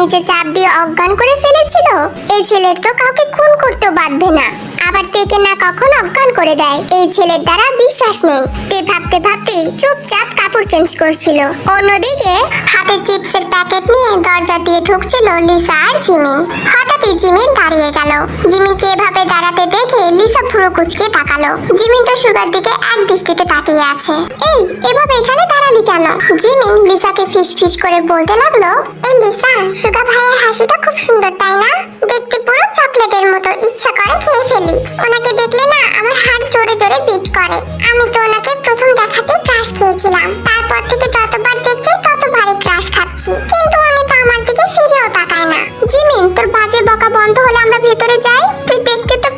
নিচে চাপ দিয়ে অজ্ঞান করে ফেলেছিল? এই ছেলের তো কাউকে খুন করতে বাধবে না। আবার তেকে না কখন অজ্ঞান করে দেয়? এই ছেলের দ্বারা বিশ্বাস নেই। তে ভাবতে ভাবতেই চুপচাপ কাপড় চেঞ্জ করছিল। অন্যদিকে হাতে চিপসের প্যাকেট নিয়ে দরজা দিয়ে ঢুকছিল লিসা আর জিমিন। হঠাৎই জিমিন দাঁড়িয়ে গেল। জিমিনকে এভাবে দাঁড়াতে দেখে লিসা ভুরু কুচকে তাকালো। জিমিন তো সুগার দিকে এক দৃষ্টিতে তাকিয়ে আছে। এই, এভাবে এখানে দাঁড়ালি কেন? জিমিন লিসাকে ফিস ফিস করে বলতে লাগল, এই লিসা, সুগা ভাইয়ের হাসিটা খুব সুন্দর, তাই না? দেখতে পুরো চকলেটের মতো, ইচ্ছা করে খেয়ে ফেলি। ওনাকে দেখলে না, আমার হাত জোরে জোরে বিট করে। আমি তো ওনাকে প্রথম দেখাতেই ক্রাশ খেয়েছিলাম। তারপর থেকে যতবার দেখছি, ততবারই ক্রাশ খাচ্ছি। কিন্তু উনি তো আমার দিকে ফিরেও তাকায় না। জিমিন, তোর বাজে বকা বন্ধ হলে আমরা ভেতরে যাই? তুই দেখতে তো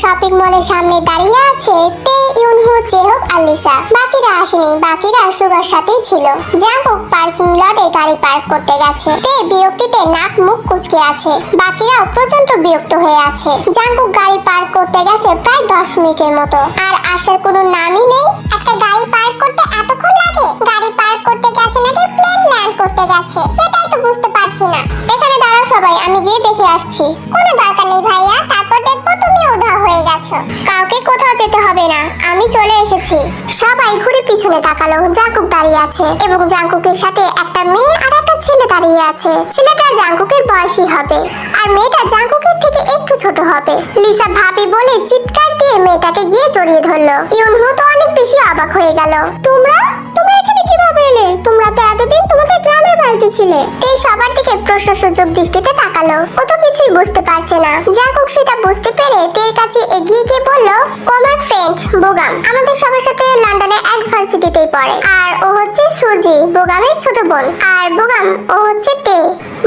শপিং মলের সামনে দাঁড়িয়ে আছে তে ইউনহু চেহক আলিসা। বাকিরা আসেনি, বাকিরা সুগার সাথেই ছিল। জাঙ্কুক পার্কিং লটে গাড়ি পার্ক করতে গেছে। তে বিরক্তিতে নাক মুখ কুচকে আছে। বাকিরাও প্রচণ্ড বিরক্ত হয়ে আছে। জাঙ্কুক গাড়ি পার্ক করতে গেছে প্রায় দশ মিনিটের মতো। আর আসার কোনো নামই নেই। একটা গাড়ি পার্ক করতে এতক্ষণ লাগে? গাড়ি পার্ক করতে গেছে নাকি প্লেন ল্যান্ড করতে গেছে? সেটাই তো বুঝতে পারছি না। এখানে দাঁড়াও সবাই, আমি গিয়ে দেখে আসছি। কোনো দরকার নেই ভাইয়া, তারপর দেখব তুমি উধাও হয়ে গেছো। কাউকে কোথাও যেতে হবে না। আমি চলে এসেছি। সবাই ঘুরে পিছনে তাকালো। জাঙ্কুক দাঁড়িয়ে আছে এবং জাঙ্কুকের সাথে একটা মেয়ে আর একটা ছেলে দাঁড়িয়ে আছে। ছেলেটা জাঙ্কুকের বয়সী হবে। আর মেয়েটা জাঙ্কুকের থেকে একটু ছোট হবে। লিসা ভাবি বলে চিৎকার দিয়ে মেয়েটাকে গিয়ে জড়িয়ে ধরলো। ইউনহু তো অনেক বেশি অবাক হয়ে গেল। তোমরা? তোমরা কীভাবে এলে? তোমরা তো এতদিন তোমাদের গ্রামের বাড়িতে ছিলে। এই সবার দিকে প্রশ্ন সুযোগ দৃষ্টিতে তাকালো। ও তো কিছুই বুঝতে পারছে না। জাকুক সেটা বুঝতে পেরে তের কাছে এগিয়ে গিয়ে বলল ও ফ্রেন্ড বোগাম। আমাদের সবার সাথে লন্ডনে এক ভার্সিটিতেই পড়ে। আর ও হচ্ছে সুজি, বোগামের ছোট বোন। আর বোগাম, ও হচ্ছে তে।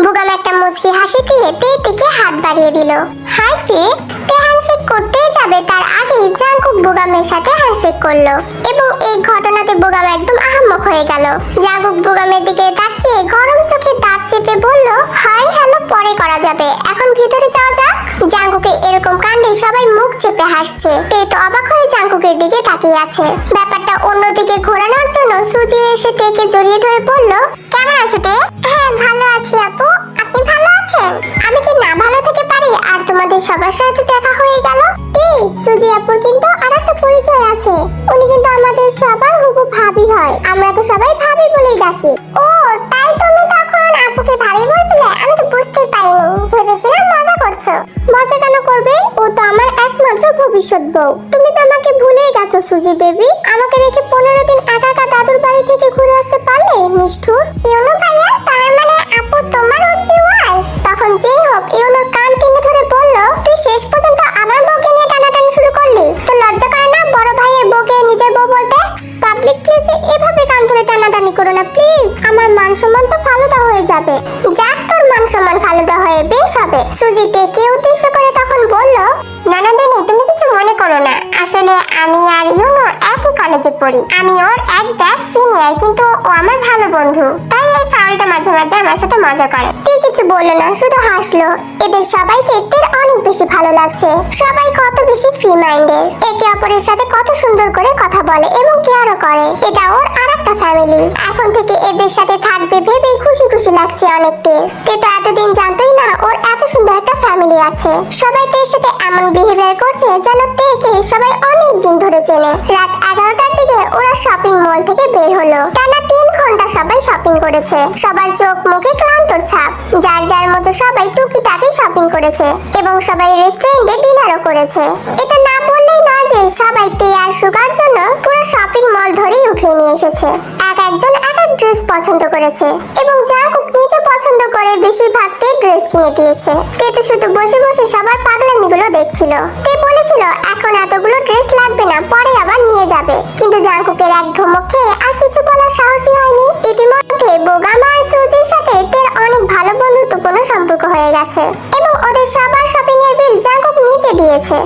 বোগাম একটা মুচকি হাসি দিয়ে তে থেকে হাত বাড়িয়ে দিল। হাই তে তে হ্যান্ডশেক করতেই যাবে, তার আগে জাঙ্কুক বোগামের সাথে হ্যান্ডশেক করল। এবং এই ঘটনাতে বোগাম একদম আহাম্মক হয়ে গেল। জাগুক বুগামের দিকে তাকিয়ে গরম চোখে দাঁত চেপে বলল, হাই, হ্যালো, পরে করা যাবে। এখন ভিতরে যাওয়া যাক। জাঙ্গুকে এরকম কাণ্ডে সবাই মুখ চেপে হাসছে। তে তো অবাক হয়ে জাঙ্গুকের দিকে তাকিয়ে আছে। ব্যাপারটা অন্যদিকে ঘোরানোর জন্য সুজি এসে তেকে জড়িয়ে ধরে বলল, কেমন আছো তে? হ্যাঁ ভালো আছি আপু। আপনি ভালো আছেন আমি কি না ভালো থেকে পারি? আর তোমাদের সবার সাথে দেখা হয়ে গেল? তে সুজি আপুর কিন্তু আর একটা পরিচয় আছে। উনি কিন্তু আমাদের সবার হুবু ভাবি হয়। আমরা তো সবাই ভাবি বলেই ডাকি। ও, তাই তুমি তখন আপুকে ভাবি বলছিলে? আমি তো বুঝতেই পারিনি। ভেবেছিলাম মজা করছ। মজা কেন করবে? ও তো আমার একমাত্র ভবিষ্যৎ বউ। তুমি তো আমাকে ভুলেই গেছো, সুজি বেবি। আমাকে রেখে পনেরো দিন একা একা পড়ি আমি ওর এক ব্যাচ সিনিয়র কিন্তু ও আমার ভালো বন্ধু। ফাউলটা মাঝে মাঝে আমার সাথে মজা করে। কে কিছু বলল না, শুধু হাসলো। এদের সবাইকে এদের অনেক বেশি ভালো লাগছে। সবাই কত বেশি ফ্রি মাইন্ডের একে অপরের সাথে কত সুন্দর করে কথা বলে এবং কেয়ারও করে। এটা ওর আর একটা ফ্যামিলি এখন থেকে এদের সাথে থাকবে ভেবেই খুশি খুশি লাগছে অনেককে তে তো এতদিন জানতোই না ওর এত সুন্দর একটা ফ্যামিলি আছে। সবাই তের সাথে এমন বিহেভিয়ার করছে যেন তেকে সবাই অনেক দিন ধরে চেনে। রাত এগারোটার দিকে ওরা শপিং মল থেকে বের হলো। টানা তিন ঘণ্টা সবাই শপিং করেছে। সবার চোখ মুখে ক্লান্তর ছাপ। যার যার মতো সবাই টুকিটাকি শপিং করেছে এবং সবাই রেস্টুরেন্টে ডিনারও করেছে। এটা বললেই না যে সবাই তে আর সুগার জন্য পুরো শপিং মল ধরেই উঠিয়ে নিয়ে এসেছে। এক একজন এক এক ড্রেস পছন্দ করেছে এবং জাঙ্কুক নিজে পছন্দ করে বেশিরভাগ তে ড্রেস কিনে দিয়েছে। তে তো শুধু বসে বসে সবার পাগলামিগুলো দেখছিল। তে বলেছিল, এখন এতগুলো ড্রেস লাগবে না, পরে আবার নিয়ে যাবে। কিন্তু জাঙ্কুকের এক ধমক খেয়ে আর কিছু বলার সাহসী হয়নি। ইতিমধ্যে বোগামা আর সুজির সাথে তের অনেক ভালো বন্ধুত্বপূর্ণ সম্পর্ক হয়ে গেছে এবং ওদের সবার শপিং এর বিল জাঙ্কুক নিচে দিয়েছে।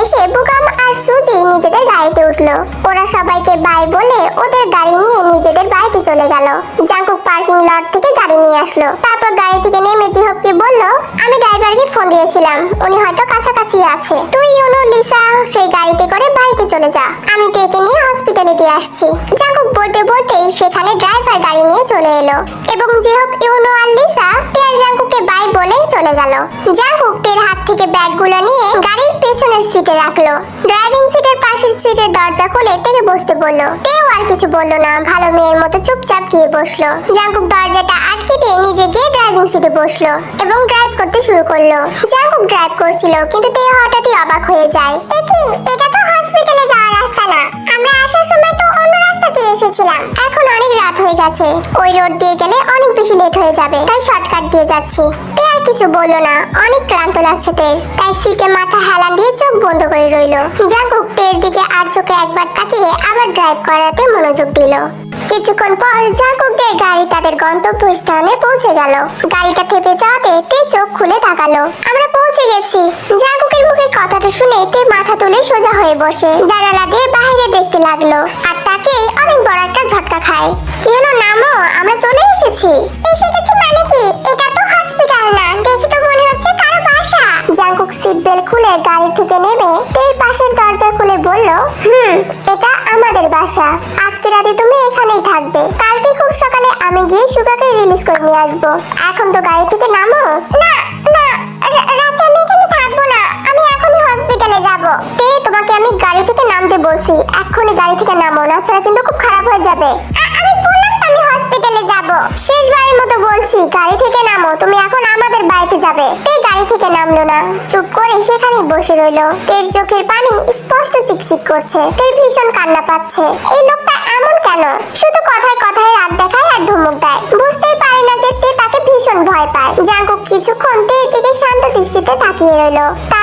এসে বুকাম আর সুজি নিজেদের গাড়িতে উঠল। ওরা সবাইকে বাই বলে ওদের গাড়ি নিয়ে নিজেদের বাড়িতে চলে গেল। জাঙ্কুক পার্কিং লট থেকে গাড়ি নিয়ে আসলো। তারপর গাড়ি থেকে নেমে জিহবকে বলল, আমি ড্রাইভারকে ফোন দিয়েছিলাম। উনি হয়তো কাছাকাছি আছে। তুই, ইউনো, লিসা, সেই গাড়িতে করে বাড়িতে চলে যা। আমি তে নিয়ে হসপিটালে দিয়ে আসছি। জাঙ্কুক বলতে বলতেই সেখানে ড্রাইভার গাড়ি নিয়ে চলে এলো এবং যেহব ইউনো আর লিসা আর জাঙ্কুককে বাই বলে চলে গেল। জাঙ্কুক তের হাত থেকে ব্যাগগুলো নিয়ে গাড়ির পেছনের সিটে রাখল। ড্রাইভিং সিটের পাশের সিটের দরজা খুলে তেরে বসতে বলল। তেও আর কিছু বলল না। ভালো মেয়ের মতো চুপচাপ গিয়ে বসল। জাঙ্কুক দরজাটা আটকে দিয়ে নিজে গিয়ে ড্রাইভিং সিটে বসল এবং ড্রাইভ করতে শুরু করল। জাঙ্কুক ড্রাইভ করছিল, কিন্তু তে হঠাৎই অবাক হয়ে যায়। একি, এটা তো হসপিটালে যাওয়ার রাস্তা না। আমরা আসার সময় তো অন্য দিয়ে এসেছিলাম। এখন অনেক রাত হয়ে গেছে। ওই রোড দিয়ে গেলে অনেক বেশি লেট হয়ে যাবে। তাই শর্টকাট দিয়ে যাচ্ছি। তে আর কিছু বলল না। অনেক ক্লান্ত লাগছে তোর। তাই সিটে মাথা হেলান দিয়ে চোখ বন্ধ করে রইল। যা তের দিকে আর চোখে একবার তাকিয়ে আবার ড্রাইভ করাতে মনোযোগ দিল। কিছুক্ষণ পর জাঙ্কুকদের গাড়ি তাদের গন্তব্য স্থানে পৌঁছে গেল। গাড়িটা থেপে যাওয়াতে তে চোখ খুলে তাকালো। আমরা পৌঁছে গেছি। জাঙ্কুকের মুখে কথাটা শুনে তে মাথা তুলে সোজা হয়ে বসে। জানালা দিয়ে বাইরে দেখতে লাগল আর তাকে অনেক বড় একটা ঝটকা খায়। কি হলো, নামো? আমরা চলে এসেছি। এসে গেছি মানে কি? এটা তো হসপিটাল না। দেখি তো হচ্ছে জাঙ্কুক সিট বেল্ট খুলে গাড়ি থেকে নেমে তের পাশের দরজা খুলে বলল, হুম, এটা আমাদের বাসা। আজকে রাতে তুমি এখানেই থাকবে। কালকে খুব সকালে আমি গিয়ে সুগাকে রিলিজ করে নিয়ে আসব। এখন তো গাড়ি থেকে নামো? না না রাতে না। আমি এখনই হসপিটালে যাব। তে তোমাকে আমি গাড়ি থেকে নামতে বলছি। এখনই গাড়ি থেকে নামো, না ছাড়া কিন্তু খুব খারাপ হয়ে যাবে। হসপিটালে যাব। শেষবারের মতো বলছি, গাড়ি থেকে নামো, তুমি এখন আমাদের বাড়িতে যাবে। তে গাড়ি থেকে নামলো না। চুপ করে সেখানেই বসে রইল। তের চোখের পানি স্পষ্ট চিকচিক করছে। তের ভীষণ কান্না পাচ্ছে। এই লোকটা এমন কেন? শুধু কথায় কথায় রাত দেখায় আর ধমক দেয়। বুঝতেই পারে না যে তে তাকে ভীষণ ভয় পায়। জাঙ্কুক কিছুক্ষণ তের দিকে শান্ত দৃষ্টিতে তাকিয়ে রইল।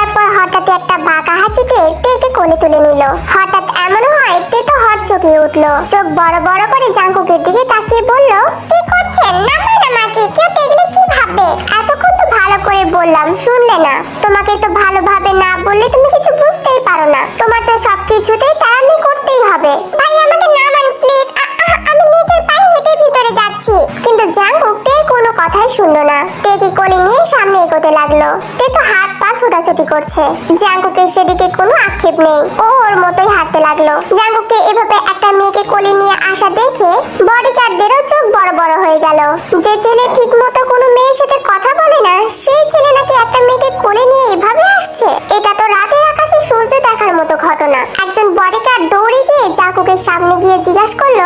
তারপর হঠাৎ একটা বাঁকা হাসিতে তেকে কোলে তুলে নিল। হঠাৎ এমন হয় তে তো হট চোখে উঠল। চোখ বড় বড় করে জাঙ্কুকের দিকে তাকিয়ে বলল, কি করছেন? নামান আমাকে কেউ দেখলে কি ভাববে? এতক্ষণ তো ভালো করে বললাম, শুনলে না। তোমাকে তো ভালোভাবে না বললে তুমি কিছু বুঝতেই পারো না। তোমার তো সবকিছুতেই তাড়ামি করতেই হবে। ভাই, আমাকে নামান প্লিজ আমি নিজের পায়ে হেঁটে ভিতরে যাচ্ছি। কিন্তু জাঙ্কুক তে কোনো কথাই শুনলো না। তেকে কোলে নিয়ে সামনে এগোতে লাগল। তে তো হাত ছোটাছুটি করছে। জাঙ্কুকের সেদিকে কোনো আক্ষেপ নেই। ও ওর মতোই হাঁটতে লাগল। জাঙ্কুককে এভাবে একটা মেয়েকে কোলে নিয়ে আসা দেখে বডিগার্ডদেরও চোখ বড় বড় হয়ে গেল। যে ছেলে ঠিক মতো কোনো মেয়ের সাথে কথা বলে না, সেই ছেলে নাকি একটা মেয়েকে কোলে নিয়ে এভাবে আসছে? এটা তো রাতের আকাশে সূর্য দেখার মতো ঘটনা। একজন বডিগার্ড দৌড়ে গিয়ে জাঙ্কুকের সামনে গিয়ে জিজ্ঞাসা করল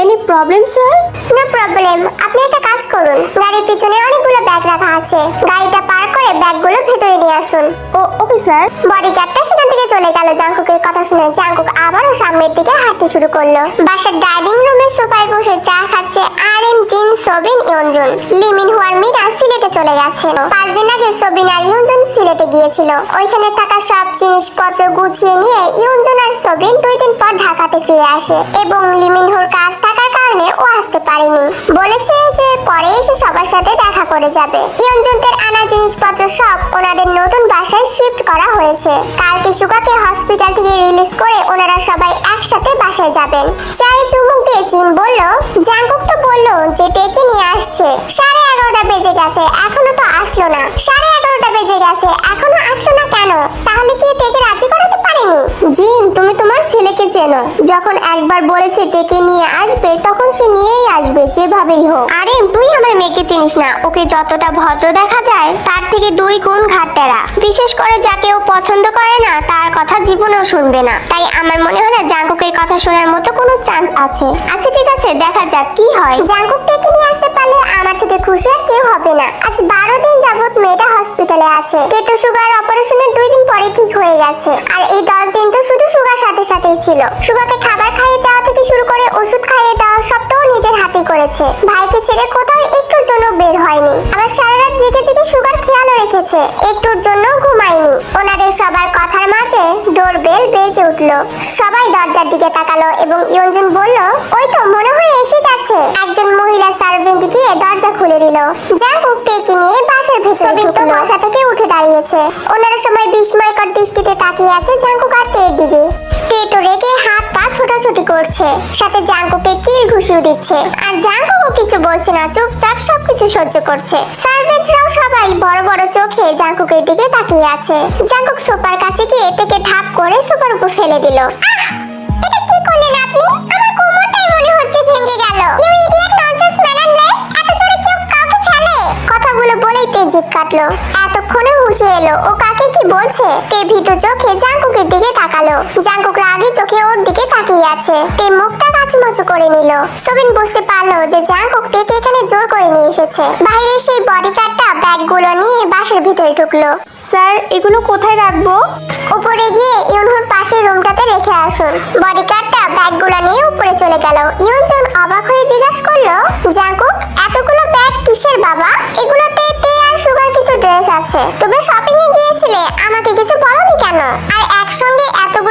any problem sir no problem আপনি একটা কাজ করুন। গাড়ির পিছনে অনেকগুলো ব্যাগ রাখা আছে। গাড়িটা পার করে ব্যাগগুলো ভেতরে নিয়ে আসুন। ও ওকে স্যার বডিগার্ডটা সেখান থেকে চলে গেল জাঙ্কুকের কথা শুনে। জাঙ্কুক আবারও সামনের দিকে হাঁটতে শুরু করল। বাসার ডাইনিং রুমে সোফায় বসে চা খাচ্ছে আর এম জিন সবিন ইয়ঞ্জন লিমিন হুয়ার মিরা সিলেটে চলে গেছে। পাঁচ দিন আগে সবিন আর ইয়ঞ্জন সিলেটে গিয়েছিল। ওইখানে থাকা সব জিনিসপত্র গুছিয়ে নিয়ে ইয়ঞ্জন আর সবিন দুই দিন পর ঢাকাতে ফিরে আসে এবং লিমিন হুর কাজ থাকার কারণে ও আসতে পারেনি। বলেছে যে পরে এসে সবার সাথে দেখা করে যাবে। ইয়ঞ্জনদের আনা জিনিসপত্র সব ওনাদের নতুন বাসায় শিফট করা হয়েছে। কালকে সুকাকে হসপিটাল থেকে রিলিজ করে ওনারা সবাই একসাথে বাসায় যাবেন। চায়ে চুমুক দিয়ে জিন বলল জাঙ্কুক তো বলল যে টেকে নিয়ে আসছে। সাড়ে এগারোটা বেজে গেছে, এখনও তো আসলো না। সাড়ে এগারোটা বেজে গেছে এখনও আসলো না কেন? তাহলে কি টেকে রাজি করাতে পারেনি? জিন, তুমি তোমার ছেলেকে চেনো। যখন একবার বলেছে টেকে নিয়ে আসবে, তখন সে নিয়েই আসবে, যেভাবেই হোক। আরে, তুই আমার মেয়েকে চিনিস না। ওকে যতটা ভদ্র দেখা যায়, তার থেকে দুই গুণ ঘাটতেরা। বিশেষ করে যাকে ও পছন্দ করে না, তার কথা জীবনেও শুনবে না। তাই আমার মনে হয় না জাঙ্কুকের কথা শোনার মতো কোনো চান্স আছে। আচ্ছা ঠিক আছে, দেখা যাক কি হয়। জাঙ্কুক টেকে নিয়ে আসতে পারলে আমার থেকে খুশি আর কেউ হবে না। আজ বারো দিন যাবত মেয়েটা হসপিটালে আছে পেটো সুগার অপারেশনের দুই দিন পরে ঠিক হয়ে গেছে। আর এই দশ দিন তো শুধু সুগার সাথে সাথেই ছিল। সুগাকে খাবার খাইয়ে দেওয়া থেকে শুরু করে ওষুধ খাইয়ে দেওয়া সব তো নিজের হাতে করেছে। ভাইকে ছেড়ে কোথাও একটুর জন্য বের হয়নি। আবার সারা রাত জেগে জেগে সুগার খেয়ালও রেখেছে। একটুর জন্য ঘুমায়নি। ওনাদের সবার কথার মাঝে ডোরবেল বেজে উঠল। সবাই দরজার দিকে তাকালো এবং ইয়ঞ্জন বলল ওই তো মনে হয় এসে গেছে। একজন মহিলা সার্ভেন্ট গিয়ে দরজা খুলে দিল। জাঙ্কুক টেকে নিয়ে বাসার ভেতরে বসা থেকে উঠে দাঁড়িয়েছে। ওনারা সবাই বিস্ময়কর দৃষ্টিতে তাকিয়ে আছে জাঙ্কুক আর তের দিকে। তে তো রেগে হাত পা ছোটাছুটি করছে, সাথে জাঙ্কুকে কিল ঘুষিও দিচ্ছে। আর জাঙ্কুকও কিছু বলছে না, চুপচাপ সবকিছু সহ্য করছে। সার্ভেন্টরাও সবাই বড় বড় চোখে জাঙ্কুকের দিকে তাকিয়ে আছে। জাঙ্কুক সোফার কাছে গিয়ে তেকে ধাপ করে সোফার উপর ফেলে দিল। এটা কি করলেন আপনি? আমার কোমরটাই মনে হচ্ছে ভেঙে গেল। ইউ ইডিয়েট ননসেন্স ম্যানারলেস এত জোরে কেউ কাউকে ফেলে? কথাগুলো বলেই তে জিভ কাটলো। এতক্ষণে হুশে এলো। ও কি বলছে? তে ভীত চোখে জাঙ্কুকের দিকে তাকালো। জাঙ্কুক রাগী চোখে ওর দিকে তাকিয়ে আছে। তে মুখটা কাচুমাচু করে নিল। সবিন বুঝতে পারল যে জাঙ্কুক তেকে এখানে জোর করে নিয়ে এসেছে। বাইরে সেই বডিগার্ডটা ব্যাগগুলো নিয়ে বাসের ভিতরে ঢুকলো। স্যার এগুলো কোথায় রাখব? উপরে গিয়ে ইউনহুর পাশের রুমটাতে রেখে আসুন। বডিগার্ডটা ব্যাগগুলো নিয়ে উপরে চলে গেল। ইউনজন অবাক হয়ে জিজ্ঞাসা করল জাঙ্কুক এতগুলো ব্যাগ কিসের বাবা? এগুলোতে তে আর সুগার কিছু ড্রেস আছে। তুমি শপিং এ গিয়েছিলে, আমাকে কিছু বলনি কেন? আর একসঙ্গে এতগুলো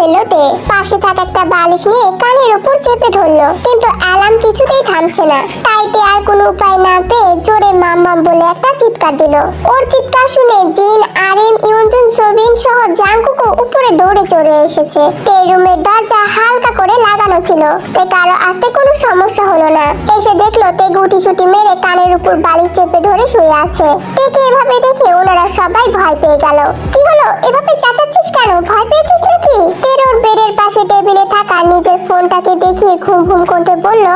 ফেলল তে পাশে থাকা একটা বালিশ নিয়ে কানের উপর চেপে ধরলো। কিন্তু অ্যালার্ম কিছুতেই থামছে না। তাই তে আর কোনো উপায় না পেয়ে জোরে মাম মাম বলে একটা চিৎকার দিল। ওর চিৎকার শুনে জিন, আরিম ইউনজুন সোবিন সহ জাঙ্কুকও উপরে দৌড়ে চলে এসেছে। তে রুমের দরজা হালকা করে লাগানো ছিল। তে কারও আসতে কোনো সমস্যা হলো না। এসে দেখল তে গুটি সুটি মেরে কানের উপর বালিশ চেপে ধরে শুয়ে আছে। তেকে এভাবে দেখে ওনারা সবাই ভয় পেয়ে গেল। কি হলো? এভাবে চাচাচ্ছিস কেন? ভয় পেয়েছিস নাকি? তের ওর বেডের পাশে টেবিলে থাকা নিজের ফোনটাকে দেখিয়ে ঘুম ঘুম করতে বলল,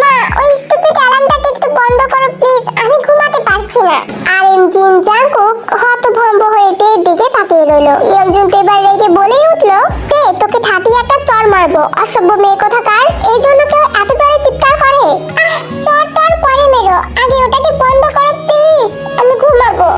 মা, ওই স্টুপিড অ্যালার্মটাকে একটু বন্ধ করো প্লিজ আমি ঘুমাতে পারছি না। আর এম জিন জাঙ্কুক হতভম্ব হয়ে তের দিকে তাকিয়ে রইল। ইয়মজুন এবার রেগে বলেই উঠল, তে, তোকে ঠাটি একটা চর মারবো। অসভ্য মেয়ে কোথাকার এই জন্য কেউ এত জোরে চিৎকার করে? আহ, চর পরে মেরো। আগে ওটাকে বন্ধ করো প্লিজ আমি ঘুমাবো।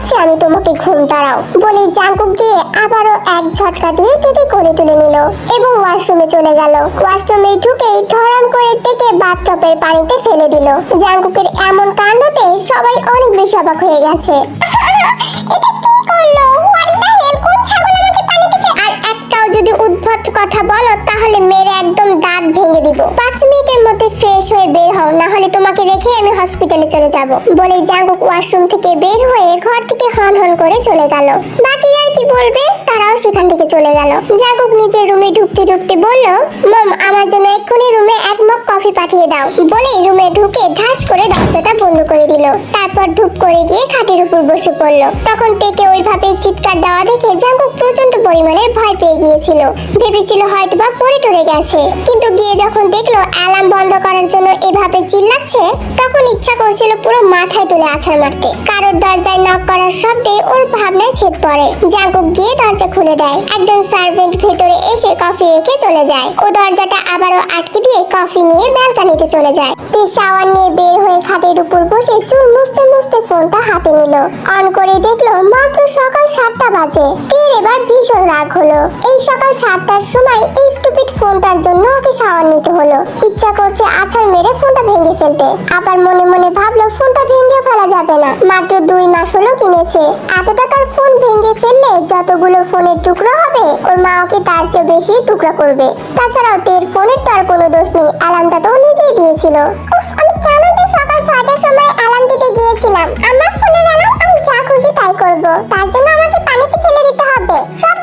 পারাচ্ছি আমি তোমাকে ঘুম তাড়াও বলে জাঙ্কুক গিয়ে আবারও এক ঝটকা দিয়ে থেকে কোলে তুলে নিল এবং ওয়াশরুমে চলে গেল। ওয়াশরুমে ঢুকেই ধরাম করে থেকে বাথটপের পানিতে ফেলে দিল। জাঙ্কুকের এমন কাণ্ডতে সবাই অনেক বেশি অবাক হয়ে গেছে। যদি কথা বলো, তাহলে মেরে একদম দাঁত ভেঙে দিব। পাঁচ মিনিটের মধ্যে ফ্রেশ হয়ে বের হও না হলে তোমাকে রেখে আমি হসপিটালে চলে যাব। বলে জাঙ্গুক ওয়াশরুম থেকে বের হয়ে ঘর থেকে হন হন করে চলে গেল। বাকিরা কি বলবে? তারাও সেখান থেকে চলে গেল। জাঙ্কুক নিজের রুমে ঢুকতে ঢুকতে বলল, মম, আমার জন্য এক্ষুনি রুমে এক মগ কফি পাঠিয়ে দাও। বলে রুমে ঢুকে ধাস করে দরজাটা বন্ধ করে দিল। তারপর ধূপ করে গিয়ে খাটের উপর বসে পড়ল। তখন থেকে ওইভাবে চিৎকার দেওয়া দেখে জাঙ্কুক প্রচণ্ড পরিমাণের ভয় পেয়ে গিয়েছিল। ভেবেছিল হয়তোবা পড়ে টরে গেছে। কিন্তু গিয়ে যখন দেখল অ্যালার্ম বন্ধ করার জন্য এভাবে চিল্লাচ্ছে, তখন ইচ্ছা করছিল পুরো মাথায় তুলে আছাড় মারতে। কারোর দরজায় নক করার শব্দে ওর ভাবনায় ছেদ পড়ে। জাঙ্কুক গিয়ে দরজা খুলে দেয়। একজন সার্ভেন্ট ভেতরে এসে কফি রেখে চলে যায়। ও দরজাটা আবারও আটকে দিয়ে কফি নিয়ে ব্যালকানিতে চলে যায়। তে শাওয়ার নিয়ে বের হয়ে খাটের উপর বসে চুল মুছতে মুছতে ফোনটা হাতে নিল। অন করে দেখল মাত্র সকাল সাতটা বাজে। তীর এবার ভীষণ রাগ হলো। এই সকাল সাতটার সময় এই স্টুপিড ফোনটার জন্য ওকে শাওয়ার নিতে হলো। ইচ্ছা করছে আছাড় মেরে ফোনটা ভেঙে ফেলতে। আবার মনে মনে ভাবলো, ফোনটা ভেঙে ফেলা যাবে না। মাত্র দুই মাস হলো কিনেছে। এত টাকার ফোন ভেঙে ফেললে যতগুলো ফোনের টুকরো হবে, ওর মা ওকে তার চেয়ে বেশি টুকরা করবে। তাছাড়াও তের ফোনের তো আর কোনো দোষ নেই, অ্যালার্মটা তো নিজেই দিয়েছিল। আমি কেন যে সকাল ছয়টার সময় অ্যালার্ম দিতে গিয়েছিলাম? আমার ফোনের অ্যালার্ম যা খুশি তাই করব। তার জন্য আমাকে পানিতে ফেলে দিতে হবে। সব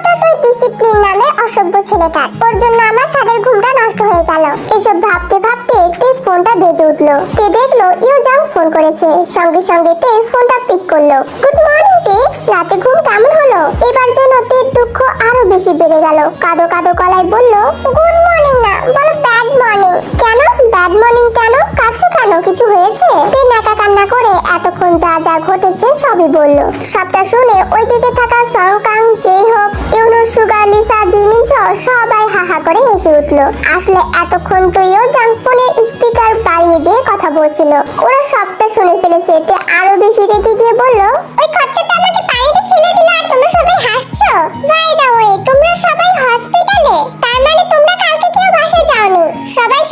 ডিসিপ্লিন নামে অসভ্য ছেলেটার। ওর জন্য আমার সাদের ঘুমটা নষ্ট হয়ে গেল। এসব ভাবতে ভাবতে তে ফোনটা বেজে উঠল। তে দেখল ইউজাং ফোন করেছে। সঙ্গে সঙ্গে তে ফোনটা পিক করল। গুড মর্নিং তে রাতে ঘুম কেমন হলো? এবার যেন তে দুঃখ আরও বেশি বেড়ে গেল। কাদো কাদো গলায় বলল, গুড মর্নিং না, বলো ব্যাড মর্নিং। কেন? ব্যাড মর্নিং কেন? কাঁদছো কেন? কিছু হয়েছে? তে নাকা কান্না করে এতক্ষণ যা যা ঘটেছে সবই বলল। সবটা শুনে ওইদিকে থাকা সংকাং যেই হোক ইউনো সুগার লিসা, জিমিন সহ সবাই হাহা করে হেসে উঠল। আসলে এতক্ষণ তুইও জাং ফোনের স্পিকার বাড়িয়ে দিয়ে কথা বলছিল। ওরা সবটা শুনে ফেলেছে। তে আরও বেশি রেগে গিয়ে বলল, ওই খচ্চরটা আমাকে পানিতে ফেলে দিল আর তোমরা সবাই হাসছো? বাই দা ওয়ে তোমরা সবাই হসপিটালে তার মানে তোমরা কালকে কেউ বাসা যাওনি? সবাই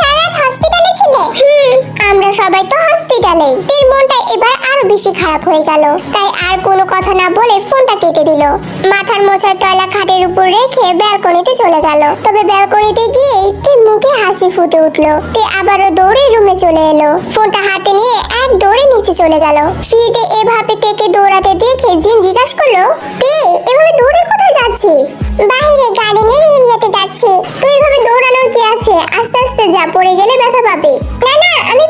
সবাই তো হসপিটালেই তের মনটা এবার আরও বেশি খারাপ হয়ে গেল। তাই আর কোনো কথা না বলে ফোনটা কেটে দিল। মাথার মোছার তলা খাটের উপর রেখে ব্যালকনিতে চলে গেল। তবে ব্যালকনিতে গিয়ে তে মুখে হাসি ফুটে উঠল। তে আবারও দৌড়ে রুমে চলে এলো। ফোনটা হাতে নিয়ে এক দৌড়ে নিচে চলে গেল। সিঁড়িতে এভাবে তেকে দৌড়াতে দেখে জিন জিজ্ঞাসা করল, তে, এভাবে দৌড়ে কোথায় যাচ্ছিস? বাইরে গার্ডেনের এরিয়াতে যাচ্ছি। তুই এভাবে দৌড়ানোর কি আছে? আস্তে আস্তে যা, পড়ে গেলে ব্যথা পাবি। না না, আমি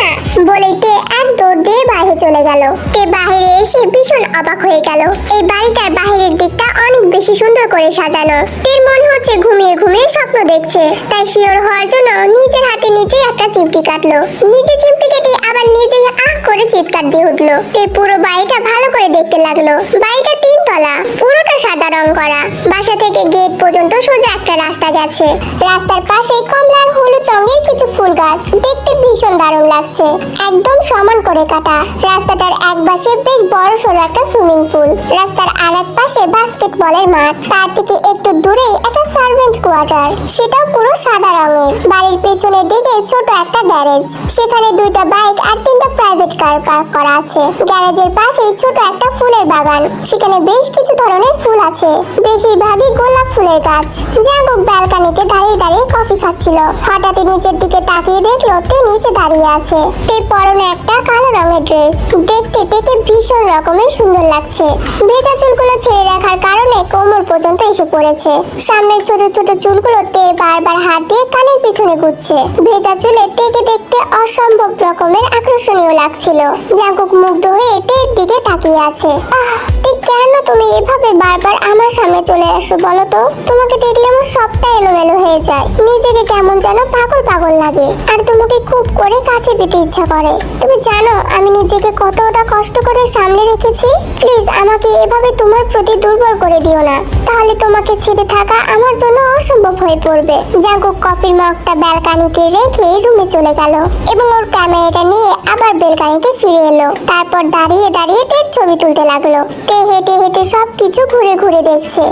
না। বলে তে এক দৌড় দিয়ে বাইরে চলে গেল। তে বাইরে এসে ভীষণ অবাক হয়ে গেল। এই বাড়িটার বাইরের দিকটা অনেক বেশি সুন্দর করে সাজানো। তের মনে হচ্ছে ঘুমিয়ে ঘুমিয়ে স্বপ্ন দেখছে। তাই শিওর হওয়ার জন্য নিজের হাতে নিজে একটা চিমটি কাটলো। নিজে চিমটি কেটে আবার নিজেই আহ করে চিৎকার দিয়ে উঠল। তে পুরো বাড়িটা ভালো করে দেখতে লাগল। বাড়িটা তিনতলা, পুরোটা সাদা রং করা। বাসা থেকে গেট পর্যন্ত সোজা একটা রাস্তা গেছে। রাস্তার পাশে কমলা আর হলুদ রঙের কিছু ফুল গাছ। দেখতে ভীষণ দারুণ লাগছে। একদম সমান করে কাটা। রাস্তাটার এক পাশে বেশ বড় সড়ো একটা সুইমিং পুল। রাস্তার আর এক পাশে বাস্কেটবলের মাঠ। তার থেকে একটু দূরেই একটা সার্ভেন্ট কোয়ার্টার। সেটাও পুরো সাদা রঙের বাড়ির পেছনের দিকে ছোট একটা গ্যারেজ। সেখানে দুইটা বাইক আর তিনটা প্রাইভেট কার পার্ক করা আছে। গ্যারেজের পাশেই ছোট একটা ফুলের বাগান। সেখানে বেশ কিছু ধরনের ফুল আছে। বেশিরভাগই গোলাপ ফুলের গাছ। জাগুক ব্যালকানিতে দাঁড়িয়ে দাঁড়িয়ে কফি খাচ্ছিল। হঠাৎই নিচের দিকে তাকিয়ে দেখল তে নিচে দাঁড়িয়ে আছে। তে পরনে একটা কালো রঙের ড্রেস। দেখতে তেকে ভীষণ রকমের সুন্দর লাগছে। ভেজা চুলগুলো ছেড়ে রাখার কারণে কোমর পর্যন্ত এসে পড়েছে। সামনের ছোট ছোট চুলগুলো তে বারবার হাত দিয়ে কানের পিছনে ঘুরছে। ভেজা চুলে তেকে দেখতে অসম্ভব রকমের আকর্ষণীয় লাগছিল। জাগুক মুগ্ধ হয়ে তের দিকে তাকিয়ে আছে। আহ! তে কেন তুমি এভাবে বারবার আমার সামনে চলে আসো বলো তো? তোমাকে দেখলে আমার সবটা এলোমেলো হয়ে যায়। নিজেকে কেমন যেন পাগল পাগল লাগে। আর তোমাকে খুব করে কাছে পেতে ইচ্ছা করে। তুমি জানো আমি নিজেকে কতটা কষ্ট করে সামলে রেখেছি? প্লিজ আমাকে এভাবে তোমার প্রতি দুর্বল করে দিও না। তাহলে তোমাকে ছেড়ে থাকা আমার জন্য অসম্ভব হয়ে পড়বে। কফির মগটা ব্যালকানিতে রেখে রুমে চলে গেল এবং ওর ক্যামেরাটা নিয়ে আবার বেলকানিতে ফিরে এলো। তারপর দাঁড়িয়ে দাঁড়িয়ে তের ছবি তুলতে লাগল। হেঁটে হেঁটে সবকিছু ঘুরে ঘুরে দেখছে।